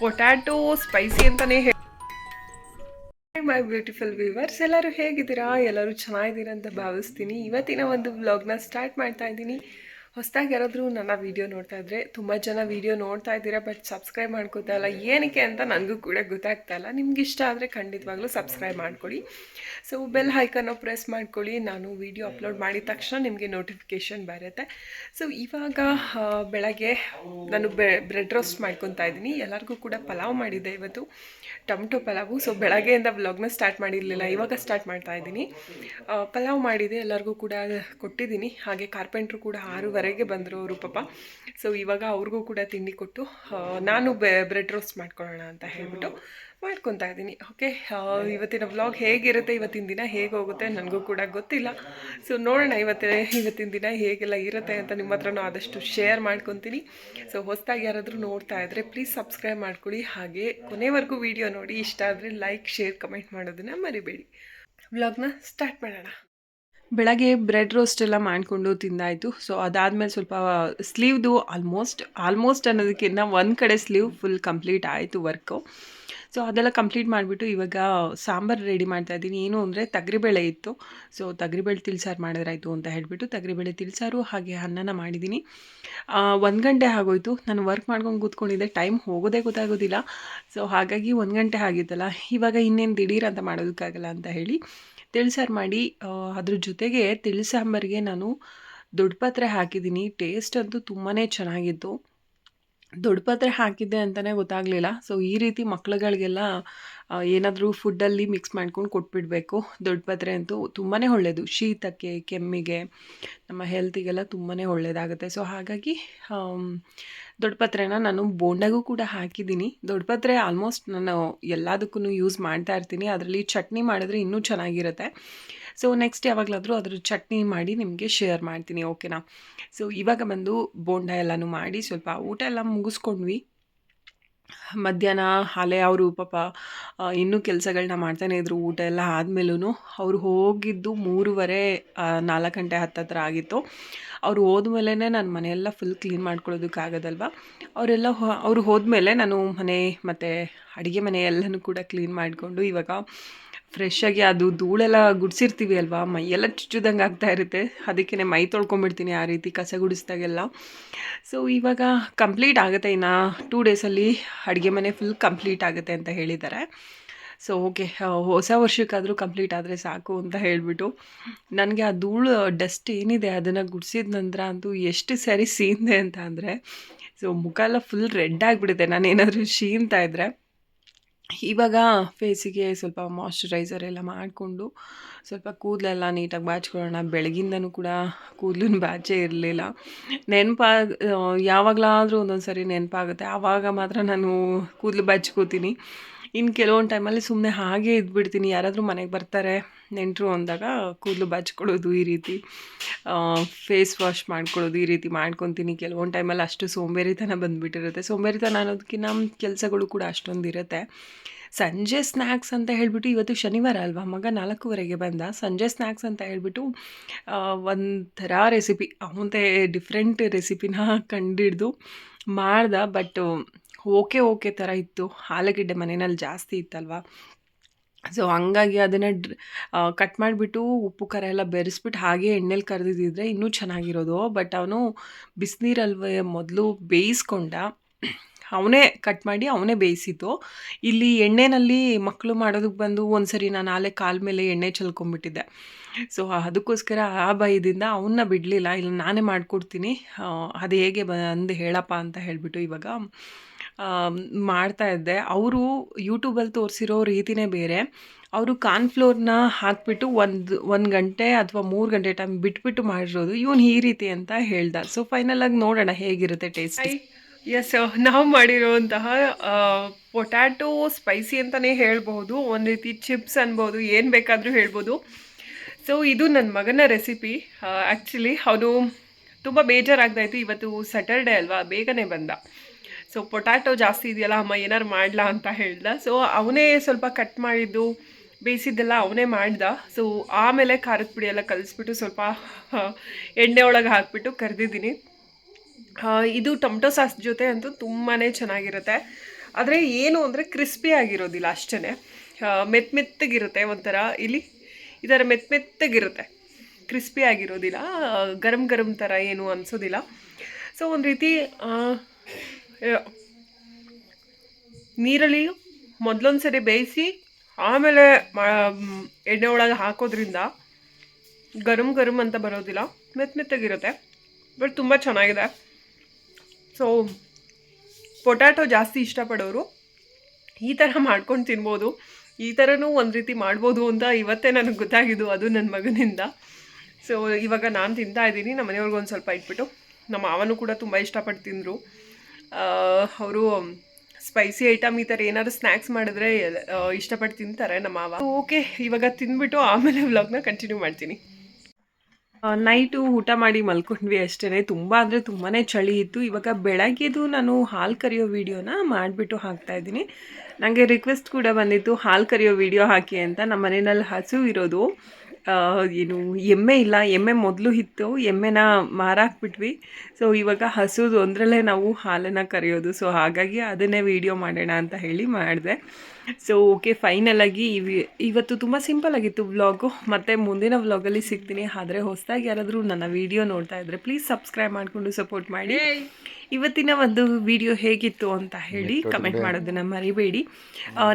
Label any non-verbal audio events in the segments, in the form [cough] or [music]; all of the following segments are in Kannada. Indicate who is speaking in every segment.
Speaker 1: ಪೊಟ್ಯಾಟೊ ಸ್ಪೈಸಿ ಅಂತಾನೆ ಹೇಳಿ. ಮೈ ಬ್ಯೂಟಿಫುಲ್ ವ್ಯೂವರ್ಸ್ ಎಲ್ಲರೂ ಹೇಗಿದ್ದೀರಾ? ಎಲ್ಲರೂ ಚೆನ್ನಾಗಿದ್ದೀರಾ ಅಂತ ಭಾವಿಸ್ತೀನಿ. ಇವತ್ತಿನ ಒಂದು ವ್ಲಾಗ್ನ ಸ್ಟಾರ್ಟ್ ಮಾಡ್ತಾ ಇದ್ದೀನಿ. ಹೊಸದಾಗಿ ಯಾರಾದರೂ ನನ್ನ ವೀಡಿಯೋ ನೋಡ್ತಾ ಇದ್ದರೆ ತುಂಬ ಜನ ವೀಡಿಯೋ ನೋಡ್ತಾ ಇದ್ದೀರಾ ಬಟ್ ಸಬ್ಸ್ಕ್ರೈಬ್ ಮಾಡ್ಕೋತಾ ಇಲ್ಲ. ಏನಕ್ಕೆ ಅಂತ ನನಗೂ ಕೂಡ ಗೊತ್ತಾಗ್ತಾ ಇಲ್ಲ. ನಿಮ್ಗೆ ಇಷ್ಟ ಆದರೆ ಖಂಡಿತವಾಗ್ಲೂ ಸಬ್ಸ್ಕ್ರೈಬ್ ಮಾಡ್ಕೊಳ್ಳಿ. ಸೊ ಬೆಲ್ ಹೈಕನ್ನು ಪ್ರೆಸ್ ಮಾಡ್ಕೊಳ್ಳಿ. ನಾನು ವೀಡಿಯೋ ಅಪ್ಲೋಡ್ ಮಾಡಿದ ತಕ್ಷಣ ನಿಮಗೆ ನೋಟಿಫಿಕೇಷನ್ ಬರುತ್ತೆ. ಸೊ ಇವಾಗ ಬೆಳಗ್ಗೆ ನಾನು ಬ್ರೆಡ್ ರೋಸ್ಟ್ ಮಾಡ್ಕೊತಾ ಇದ್ದೀನಿ. ಎಲ್ಲರಿಗೂ ಕೂಡ ಪಲಾವ್ ಮಾಡಿದ್ದೆ ಇವತ್ತು. ಟೊಮಟೊ ಪಲಾವು. ಸೊ ಬೆಳಗ್ಗೆಯಿಂದ ಬ್ಲಾಗ್ನ ಸ್ಟಾರ್ಟ್ ಮಾಡಿರಲಿಲ್ಲ. ಇವಾಗ ಸ್ಟಾರ್ಟ್ ಮಾಡ್ತಾ ಇದ್ದೀನಿ. ಪಲಾವ್ ಮಾಡಿದೆ. ಎಲ್ಲರಿಗೂ ಕೂಡ ಕೊಟ್ಟಿದ್ದೀನಿ. ಹಾಗೆ ಕಾರ್ಪೆಂಟ್ರು ಕೂಡ ಆರೂವರೆಗೆ ಬಂದರು ಅವರು ಪಾಪ. ಸೊ ಇವಾಗ ಅವ್ರಿಗೂ ಕೂಡ ತಿಂಡಿ ಕೊಟ್ಟು ನಾನು ಬ್ರೆಡ್ ರೋಸ್ಟ್ ಮಾಡ್ಕೊಳ್ಳೋಣ ಅಂತ ಹೇಳ್ಬಿಟ್ಟು ಮಾಡ್ಕೊತಾ ಇದ್ದೀನಿ. ಓಕೆ ಇವತ್ತಿನ ವ್ಲಾಗ್ ಹೇಗಿರುತ್ತೆ, ಇವತ್ತಿನ ದಿನ ಹೇಗೆ ಹೋಗುತ್ತೆ ನನಗೂ ಕೂಡ ಗೊತ್ತಿಲ್ಲ. ಸೊ ನೋಡೋಣ ಇವತ್ತಿನ ಇವತ್ತಿನ ದಿನ ಹೇಗೆಲ್ಲ ಇರುತ್ತೆ ಅಂತ ನಿಮ್ಮ ಹತ್ರನೂ ಆದಷ್ಟು ಶೇರ್ ಮಾಡ್ಕೊತೀನಿ. ಸೊ ಹೊಸದಾಗಿ ಯಾರಾದರೂ ನೋಡ್ತಾ ಇದ್ದರೆ ಪ್ಲೀಸ್ ಸಬ್ಸ್ಕ್ರೈಬ್ ಮಾಡ್ಕೊಳ್ಳಿ. ಹಾಗೆ ಕೊನೆವರೆಗೂ ವಿಡಿಯೋ ನೋಡಿ. ಇಷ್ಟ ಆದರೆ ಲೈಕ್ ಶೇರ್ ಕಮೆಂಟ್ ಮಾಡೋದನ್ನು ಮರಿಬೇಡಿ. ವ್ಲಾಗ್ನ ಸ್ಟಾರ್ಟ್ ಮಾಡೋಣ. ಬೆಳಗ್ಗೆ ಬ್ರೆಡ್ ರೋಸ್ಟ್ ಎಲ್ಲ ಮಾಡಿಕೊಂಡು ತಿಂದಾಯಿತು. ಸೊ ಅದಾದಮೇಲೆ ಸ್ವಲ್ಪ ಸ್ಲೀವ್ದು ಆಲ್ಮೋಸ್ಟ್ ಆಲ್ಮೋಸ್ಟ್ ಅನ್ನೋದಕ್ಕಿಂತ ಒಂದು ಕಡೆ ಸ್ಲೀವ್ ಫುಲ್ ಕಂಪ್ಲೀಟ್ ಆಯಿತು ವರ್ಕು ಸೊ ಅದೆಲ್ಲ ಕಂಪ್ಲೀಟ್ ಮಾಡಿಬಿಟ್ಟು ಇವಾಗ ಸಾಂಬಾರು ರೆಡಿ ಮಾಡ್ತಾ ಇದ್ದೀನಿ. ಏನು ಅಂದರೆ ತಗರಿಬೇಳೆ ಇತ್ತು. ಸೊ ತಗರಿಬೇಳೆ ತಿಳ್ಸಾರು ಮಾಡಿದ್ರಾಯಿತು ಅಂತ ಹೇಳಿಬಿಟ್ಟು ತಗರಿಬೇಳೆ ತಿಳ್ಸಾರು, ಹಾಗೆ ಅನ್ನನ ಮಾಡಿದ್ದೀನಿ. ಒಂದು ಗಂಟೆ ಆಗೋಯ್ತು. ನಾನು ವರ್ಕ್ ಮಾಡ್ಕೊಂಡು ಕೂತ್ಕೊಂಡಿದ್ದೆ. ಟೈಮ್ ಹೋಗೋದೇ ಗೊತ್ತಾಗೋದಿಲ್ಲ. ಸೊ ಹಾಗಾಗಿ ಒಂದು ಗಂಟೆ ಆಗಿತ್ತಲ್ಲ. ಇವಾಗ ಇನ್ನೇನು ದಿಢೀರ್ ಅಂತ ಮಾಡೋದಕ್ಕಾಗಲ್ಲ ಅಂತ ಹೇಳಿ ತಿಳಿಸಾರು ಮಾಡಿ ಅದ್ರ ಜೊತೆಗೆ ತಿಳಿಸಾಂಬಾರಿಗೆ ನಾನು ದೊಡ್ಡ ಪತ್ರೆ ಹಾಕಿದ್ದೀನಿ. ಟೇಸ್ಟ್ ಅಂತೂ ತುಂಬಾ ಚೆನ್ನಾಗಿತ್ತು. ದೊಡ್ಡ ಪಾತ್ರೆ ಹಾಕಿದ್ದೆ ಅಂತಲೇ ಗೊತ್ತಾಗಲಿಲ್ಲ. ಸೊ ಈ ರೀತಿ ಮಕ್ಳುಗಳಿಗೆಲ್ಲ ಏನಾದರೂ ಫುಡ್ಡಲ್ಲಿ ಮಿಕ್ಸ್ ಮಾಡ್ಕೊಂಡು ಕೊಟ್ಬಿಡಬೇಕು. ದೊಡ್ಡ ಪಾತ್ರೆ ಅಂತೂ ತುಂಬಾ ಒಳ್ಳೆಯದು ಶೀತಕ್ಕೆ, ಕೆಮ್ಮಿಗೆ, ನಮ್ಮ ಹೆಲ್ತಿಗೆಲ್ಲ ತುಂಬಾ ಒಳ್ಳೆಯದಾಗುತ್ತೆ ಸೊ ಹಾಗಾಗಿ ದೊಡ್ಡಪತ್ರೆನ ದೊಡ್ಡ ಪತ್ರೆನ ನಾನು ಬೋಂಡಾಗೂ ಕೂಡ ಹಾಕಿದ್ದೀನಿ. ದೊಡ್ಡ ಪತ್ರೆ ಆಲ್ಮೋಸ್ಟ್ ನಾನು ಎಲ್ಲದಕ್ಕೂ ಯೂಸ್ ಮಾಡ್ತಾ ಇರ್ತೀನಿ. ಅದರಲ್ಲಿ ಚಟ್ನಿ ಮಾಡಿದ್ರೆ ಇನ್ನೂ ಚೆನ್ನಾಗಿರುತ್ತೆ. ಸೊ ನೆಕ್ಸ್ಟ್ ಯಾವಾಗಲಾದರೂ ಅದ್ರ ಚಟ್ನಿ ಮಾಡಿ ನಿಮಗೆ ಶೇರ್ ಮಾಡ್ತೀನಿ ಓಕೆನಾ ಸೊ ಇವಾಗ ಬಂದು ಬೋಂಡ ಎಲ್ಲನೂ ಮಾಡಿ ಸ್ವಲ್ಪ ಊಟ ಎಲ್ಲ ಮುಗಿಸ್ಕೊಂಡ್ವಿ. ಮಧ್ಯಾಹ್ನ ಹಾಲೆ ಅವರು ಪಾಪ ಇನ್ನೂ ಕೆಲಸಗಳನ್ನ ಮಾಡ್ತಾನೆ ಇದ್ರು, ಊಟ ಎಲ್ಲ ಆದಮೇಲೂ ಅವರು ಹೋಗಿದ್ದು ಮೂರುವರೆ ನಾಲ್ಕು ಗಂಟೆ ಹತ್ತತ್ರ ಆಗಿತ್ತು. ಅವ್ರು ಹೋದ್ಮೇಲೆ ನಾನು ಮನೆಯೆಲ್ಲ ಫುಲ್ ಕ್ಲೀನ್ ಮಾಡ್ಕೊಳ್ಳೋದಕ್ಕಾಗೋದಲ್ವ? ಅವರೆಲ್ಲ ಅವರು ಅವ್ರು ಹೋದ್ಮೇಲೆ ನಾನು ಮನೆ ಮತ್ತು ಅಡುಗೆ ಮನೆ ಎಲ್ಲನೂ ಕೂಡ ಕ್ಲೀನ್ ಮಾಡಿಕೊಂಡು ಇವಾಗ ಫ್ರೆಶ್ ಆಗಿ ಅದು ಧೂಳೆಲ್ಲ ಗುಡಿಸಿರ್ತೀವಿ ಅಲ್ವಾ? ಮೈಯೆಲ್ಲ ಚುಚ್ಚುದಂಗೆ ಆಗ್ತಾ ಇರುತ್ತೆ. ಅದಕ್ಕೇ ಮೈ ತೊಳ್ಕೊಂಬಿಡ್ತೀನಿ ಆ ರೀತಿ ಕಸ ಗುಡಿಸ್ದಾಗೆಲ್ಲ. ಸೊ ಇವಾಗ ಕಂಪ್ಲೀಟ್ ಆಗುತ್ತೆ ಇನ್ನು ಟೂ ಡೇಸಲ್ಲಿ ಅಡುಗೆ ಮನೆ ಫುಲ್ ಕಂಪ್ಲೀಟ್ ಆಗುತ್ತೆ ಅಂತ ಹೇಳಿದ್ದಾರೆ ಸೊ ಓಕೆ ಹೊಸ ವರ್ಷಕ್ಕಾದರೂ ಕಂಪ್ಲೀಟ್ ಆದರೆ ಸಾಕು ಅಂತ ಹೇಳಿಬಿಟ್ಟು. ನನಗೆ ಆ ಧೂಳು ಡಸ್ಟ್ ಏನಿದೆ ಅದನ್ನು ಗುಡಿಸಿದ ನಂತರ ಅಂತೂ ಎಷ್ಟು ಸರಿ ಸೀಂದೆ ಅಂತ ಅಂದರೆ ಸೊ ಮುಖ ಎಲ್ಲ ಫುಲ್ ರೆಡ್ ಆಗಿಬಿಡುತ್ತೆ. ನಾನು ಏನಾದರೂ ಶೀನ್ತಾ ಇದ್ದರೆ ಇವಾಗ ಫೇಸಿಗೆ ಸ್ವಲ್ಪ ಮಾಯ್ಶ್ಚರೈಸರ್ ಎಲ್ಲ ಮಾಡಿಕೊಂಡು ಸ್ವಲ್ಪ ಕೂದಲೆಲ್ಲ ನೀಟಾಗಿ ಬಾಚ್ಕೊಳ್ಳೋಣ. ಬೆಳಗಿಂದನೂ ಕೂಡ ಕೂದಲಿನ ಬಾಚೇ ಇರಲಿಲ್ಲ. ನೆನಪಾಗ ಯಾವಾಗಲಾದರೂ ಒಂದೊಂದು ಸರಿ ನೆನಪಾಗುತ್ತೆ. ಆವಾಗ ಮಾತ್ರ ನಾನು ಕೂದಲು ಬಾಚ್ಕೋತೀನಿ. ಇನ್ನು ಕೆಲವೊಂದು ಟೈಮಲ್ಲಿ ಸುಮ್ಮನೆ ಹಾಗೆ ಇದ್ಬಿಡ್ತೀನಿ. ಯಾರಾದರೂ ಮನೆಗೆ ಬರ್ತಾರೆ, ನೆಂಟರು ಅಂದಾಗ ಕೂದಲು ಬಚ್ಕೊಳ್ಳೋದು ಈ ರೀತಿ. ಫೇಸ್ ವಾಶ್ ಮಾಡ್ಕೊಳ್ಳೋದು ಈ ರೀತಿ ಮಾಡ್ಕೊತೀನಿ. ಕೆಲವೊಂದು ಟೈಮಲ್ಲಿ ಅಷ್ಟು ಸೋಂಬೇರಿತನ ಬಂದುಬಿಟ್ಟಿರುತ್ತೆ. ಸೋಂಬೇರಿತನ ಅನ್ನೋದಕ್ಕಿಂತ ಕೆಲಸಗಳು ಕೂಡ ಅಷ್ಟೊಂದು ಇರುತ್ತೆ ಸಂಜೆ ಸ್ನ್ಯಾಕ್ಸ್ ಅಂತ ಹೇಳಿಬಿಟ್ಟು ಇವತ್ತು ಶನಿವಾರ ಅಲ್ವಾ? ಮಗ ನಾಲ್ಕೂವರೆಗೆ ಬಂದ. ಸಂಜೆ ಸ್ನ್ಯಾಕ್ಸ್ ಅಂತ ಹೇಳಿಬಿಟ್ಟು ಒಂಥರ ರೆಸಿಪಿ ಅವಂತೆ ಡಿಫ್ರೆಂಟ್ ರೆಸಿಪಿನ ಕಂಡಿಡ್ದು ಮಾಡ್ದ. ಬಟ್ ಓಕೆ ಓಕೆ ಥರ ಇತ್ತು. ಆಲೂಗಡ್ಡೆ ಮನೆಯಲ್ಲಿ ಜಾಸ್ತಿ ಇತ್ತಲ್ವ? ಸೊ ಹಂಗಾಗಿ ಅದನ್ನು ಕಟ್ ಮಾಡಿಬಿಟ್ಟು ಉಪ್ಪು, ಖಾರ ಎಲ್ಲ ಬೆರೆಸ್ಬಿಟ್ಟು ಹಾಗೆ ಎಣ್ಣೆಲಿ ಕರೆದಿದ್ದಿದ್ರೆ ಇನ್ನೂ ಚೆನ್ನಾಗಿರೋದು. ಬಟ್ ಅವನು ಬಿಸಿನೀರಲ್ವೇ ಮೊದಲು ಬೇಯಿಸ್ಕೊಂಡ ಅವನೇ ಕಟ್ ಮಾಡಿ ಅವನೇ ಬೇಯಿಸಿದ್ದು. ಇಲ್ಲಿ ಎಣ್ಣೆನಲ್ಲಿ ಮಕ್ಕಳು ಮಾಡೋದಕ್ಕೆ ಬಂದು ಒಂದ್ಸರಿ ನಾನು ಆಲೆ ಕಾಲ ಮೇಲೆ ಎಣ್ಣೆ ಚೆಲ್ಕೊಂಡ್ಬಿಟ್ಟಿದ್ದೆ ಸೊ ಅದಕ್ಕೋಸ್ಕರ ಆ ಭಯದಿಂದ ಅವನ್ನ ಬಿಡಲಿಲ್ಲ. ಇಲ್ಲ, ನಾನೇ ಮಾಡಿಕೊಡ್ತೀನಿ. ಅದು ಹೇಗೆ ಬಂದು ಹೇಳಪ್ಪ ಅಂತ ಹೇಳಿಬಿಟ್ಟು ಇವಾಗ ಮಾಡ್ತಾ ಇದ್ದೆ. ಅವರು ಯೂಟ್ಯೂಬಲ್ಲಿ ತೋರಿಸಿರೋ ರೀತಿನೇ ಬೇರೆ. ಅವರು ಕಾರ್ನ್ಫ್ಲೋರ್ನ ಹಾಕಿಬಿಟ್ಟು ಒಂದು ಒಂದು ಗಂಟೆ ಅಥವಾ ಮೂರು ಗಂಟೆ ಟೈಮ್ ಬಿಟ್ಬಿಟ್ಟು ಮಾಡಿರೋದು. ಇವನು ಈ ರೀತಿ ಅಂತ ಹೇಳ್ದ. ಸೊ ಫೈನಲ್ ಆಗಿ ನೋಡೋಣ ಹೇಗಿರುತ್ತೆ ಟೇಸ್ಟ್ ಎಸ್ [laughs] ನಾವು ಮಾಡಿರುವಂತಹ ಪೊಟ್ಯಾಟೊ ಸ್ಪೈಸಿ ಅಂತಲೇ ಹೇಳ್ಬೋದು ಒಂದು ರೀತಿ ಚಿಪ್ಸ್ ಅನ್ಬೋದು, ಏನು ಬೇಕಾದರೂ ಹೇಳ್ಬೋದು. ಸೊ ಇದು ನನ್ನ ಮಗನ ರೆಸಿಪಿ ಆ್ಯಕ್ಚುಲಿ ಅವನು ತುಂಬ ಬೇಜಾರಾಗ್ತಾಯಿತ್ತು. ಇವತ್ತು ಸ್ಯಾಟರ್ಡೆ ಅಲ್ವಾ? ಬೇಗನೆ ಬಂದ. ಸೊ ಪೊಟ್ಯಾಟೊ ಜಾಸ್ತಿ ಇದೆಯಲ್ಲ, ಅಮ್ಮ ಏನಾರು ಮಾಡಲಾ ಅಂತ ಹೇಳ್ದ. ಸೊ ಅವನೇ ಸ್ವಲ್ಪ ಕಟ್ ಮಾಡಿದ್ದು, ಬೇಯಿಸಿದ್ದೆಲ್ಲ ಅವನೇ ಮಾಡ್ದ. ಸೊ ಆಮೇಲೆ ಖಾರದ ಪುಡಿ ಎಲ್ಲ ಕಲಿಸ್ಬಿಟ್ಟು ಸ್ವಲ್ಪ ಎಣ್ಣೆ ಒಳಗೆ ಹಾಕ್ಬಿಟ್ಟು ಕರೆದಿದ್ದೀನಿ. ಇದು ಟೊಮೆಟೊ ಸಾಸ್ ಜೊತೆ ಅಂತೂ ತುಂಬಾ ಚೆನ್ನಾಗಿರುತ್ತೆ. ಆದರೆ ಏನು ಅಂದರೆ ಕ್ರಿಸ್ಪಿ ಆಗಿರೋದಿಲ್ಲ ಅಷ್ಟೇ ಮೆತ್ತ ಮೆತ್ತಗಿರುತ್ತೆ ಒಂಥರ. ಇಲ್ಲಿ ಈ ಥರ ಮೆತ್ತ ಮೆತ್ತಗಿರುತ್ತೆ. ಕ್ರಿಸ್ಪಿ ಆಗಿರೋದಿಲ್ಲ. ಗರಂ ಗರಂ ಥರ ಏನು ಅನಿಸೋದಿಲ್ಲ. ಸೊ ಒಂದು ರೀತಿ ನೀರಲ್ಲಿ ಮೊದಲೊಂದು ಸರಿ ಬೇಯಿಸಿ, ಆಮೇಲೆ ಎಣ್ಣೆ ಒಳಗೆ ಹಾಕೋದ್ರಿಂದ ಗರಂ ಗರಂ ಅಂತ ಬರೋದಿಲ್ಲ. ಮೆತ್ತ ಮೆತ್ತಗಿರುತ್ತೆ. ಬಟ್ ತುಂಬ ಚೆನ್ನಾಗಿದೆ. ಸೊ ಪೊಟ್ಯಾಟೊ ಜಾಸ್ತಿ ಇಷ್ಟಪಡೋರು ಈ ಥರ ಮಾಡ್ಕೊಂಡು ತಿನ್ಬೋದು. ಈ ಥರನೂ ಒಂದು ರೀತಿ ಮಾಡ್ಬೋದು ಅಂತ ಇವತ್ತೇ ನನಗೆ ಗೊತ್ತಾಗಿದ್ದು ಅದು ನನ್ನ ಮಗನಿಂದ. ಸೊ ಇವಾಗ ನಾನು ತಿಂತಾ ಇದ್ದೀನಿ. ನಮ್ಮ ಮನೆಯವ್ರಿಗೆ ಒಂದು ಸ್ವಲ್ಪ ಇಟ್ಬಿಟ್ಟು. ನಮ್ಮ ಮಾವನು ಕೂಡ ತುಂಬ ಇಷ್ಟಪಟ್ಟು ತಿಂದರು. ಅವರು ಸ್ಪೈಸಿ ಐಟಮ್ ಈ ಥರ ಏನಾದರೂ ಸ್ನ್ಯಾಕ್ಸ್ ಮಾಡಿದ್ರೆ ಇಷ್ಟಪಟ್ಟು ತಿಂತಾರೆ ನಮ್ಮ ಮಾವ. ಓಕೆ ಇವಾಗ ತಿಂದ್ಬಿಟ್ಟು ಆಮೇಲೆ ವ್ಲಾಗ್ನ ಕಂಟಿನ್ಯೂ ಮಾಡ್ತೀನಿ. ನೈಟು ಊಟ ಮಾಡಿ ಮಲ್ಕೊಂಡ್ವಿ ಅಷ್ಟೇ ತುಂಬ ಅಂದರೆ ತುಂಬಾ ಚಳಿ ಇತ್ತು. ಇವಾಗ ಬೆಳಗ್ಗೆದು ನಾನು ಹಾಲು ಕರಿಯೋ ವೀಡಿಯೋನ ಮಾಡಿಬಿಟ್ಟು ಹಾಕ್ತಾ ಇದ್ದೀನಿ. ನನಗೆ ರಿಕ್ವೆಸ್ಟ್ ಕೂಡ ಬಂದಿತ್ತು, ಹಾಲು ಕರಿಯೋ ವಿಡಿಯೋ ಹಾಕಿ ಅಂತ. ನಮ್ಮ ಮನೆಯಲ್ಲಿ ಹಸು ಇರೋದು. ಏನು, ಎಮ್ಮೆ ಇಲ್ಲ. ಎಮ್ಮೆ ಮೊದಲು ಇತ್ತು. ಎಮ್ಮೆನ ಮಾರಾಕ್ಬಿಟ್ವಿ. ಸೊ ಇವಾಗ ಹಸುದು ಒಂದರಲ್ಲೇ ನಾವು ಹಾಲನ್ನು ಕರೆಯೋದು. ಸೊ ಹಾಗಾಗಿ ಅದನ್ನೇ ವಿಡಿಯೋ ಮಾಡೋಣ ಅಂತ ಹೇಳಿ ಮಾಡಿದೆ. ಸೊ ಓಕೆ ಫೈನಲಾಗಿ ಇವಿ ಇವತ್ತು ತುಂಬ ಸಿಂಪಲ್ ಆಗಿತ್ತು ವ್ಲಾಗು ಮತ್ತೆ ಮುಂದಿನ ವ್ಲಾಗಲ್ಲಿ ಸಿಗ್ತೀನಿ. ಆದರೆ ಹೊಸದಾಗಿ ಯಾರಾದರೂ ನನ್ನ ವಿಡಿಯೋ ನೋಡ್ತಾ ಇದ್ದರೆ ಪ್ಲೀಸ್ ಸಬ್ಸ್ಕ್ರೈಬ್ ಮಾಡಿಕೊಂಡು ಸಪೋರ್ಟ್ ಮಾಡಿ. ಇವತ್ತಿನ ಒಂದು ವಿಡಿಯೋ ಹೇಗಿತ್ತು ಅಂತ ಹೇಳಿ ಕಮೆಂಟ್ ಮಾಡೋದನ್ನು ಮರಿಬೇಡಿ.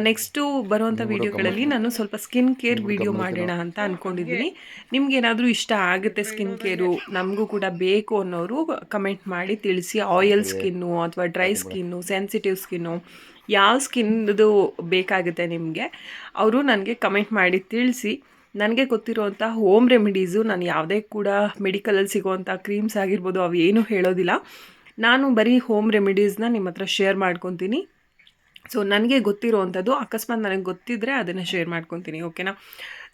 Speaker 1: ನೆಕ್ಸ್ಟು ಬರುವಂಥ ವಿಡಿಯೋಗಳಲ್ಲಿ ನಾನು ಸ್ವಲ್ಪ ಸ್ಕಿನ್ ಕೇರ್ ವಿಡಿಯೋ ಮಾಡೋಣ ಅಂತ ಅಂದ್ಕೊಂಡಿದ್ದೀನಿ ನಿಮ್ಗೇನಾದರೂ ಇಷ್ಟ ಆಗುತ್ತೆ ಸ್ಕಿನ್ ಕೇರು ನಮಗೂ ಕೂಡ ಬೇಕು ಅನ್ನೋರು ಕಮೆಂಟ್ ಮಾಡಿ ತಿಳಿಸಿ. ಆಯಿಲ್ ಸ್ಕಿನ್ನು ಅಥವಾ ಡ್ರೈ ಸ್ಕಿನ್ನು ಸೆನ್ಸಿಟಿವ್ ಸ್ಕಿನ್ನು ಯಾವ ಸ್ಕಿನ್ದು ಬೇಕಾಗುತ್ತೆ ನಿಮಗೆ, ಅವರು ನನಗೆ ಕಮೆಂಟ್ ಮಾಡಿ ತಿಳಿಸಿ. ನನಗೆ ಗೊತ್ತಿರುವಂಥ ಹೋಮ್ ರೆಮಿಡೀಸು ನಾನು ಯಾವುದೇ ಕೂಡ ಮೆಡಿಕಲಲ್ಲಿ ಸಿಗುವಂಥ ಕ್ರೀಮ್ಸ್ ಆಗಿರ್ಬೋದು ಅವು ಏನೂ ಹೇಳೋದಿಲ್ಲ. ನಾನು ಬರೀ ಹೋಮ್ ರೆಮಿಡೀಸ್ನ ನಿಮ್ಮ ಹತ್ರ ಶೇರ್ ಮಾಡ್ಕೊತೀನಿ. ಸೊ ನನಗೆ ಗೊತ್ತಿರೋವಂಥದ್ದು, ಅಕಸ್ಮಾತ್ ನನಗೆ ಗೊತ್ತಿದ್ದರೆ ಅದನ್ನು ಶೇರ್ ಮಾಡ್ಕೊತೀನಿ ಓಕೆನಾ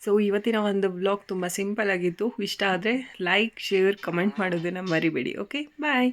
Speaker 1: ಸೊ ಇವತ್ತಿನ ಒಂದು ಬ್ಲಾಗ್ ತುಂಬ ಸಿಂಪಲ್ ಆಗಿತ್ತು. ಇಷ್ಟ ಆದರೆ ಲೈಕ್ ಶೇರ್ ಕಮೆಂಟ್ ಮಾಡೋದನ್ನು ಮರಿಬೇಡಿ ಓಕೆ ಬಾಯ್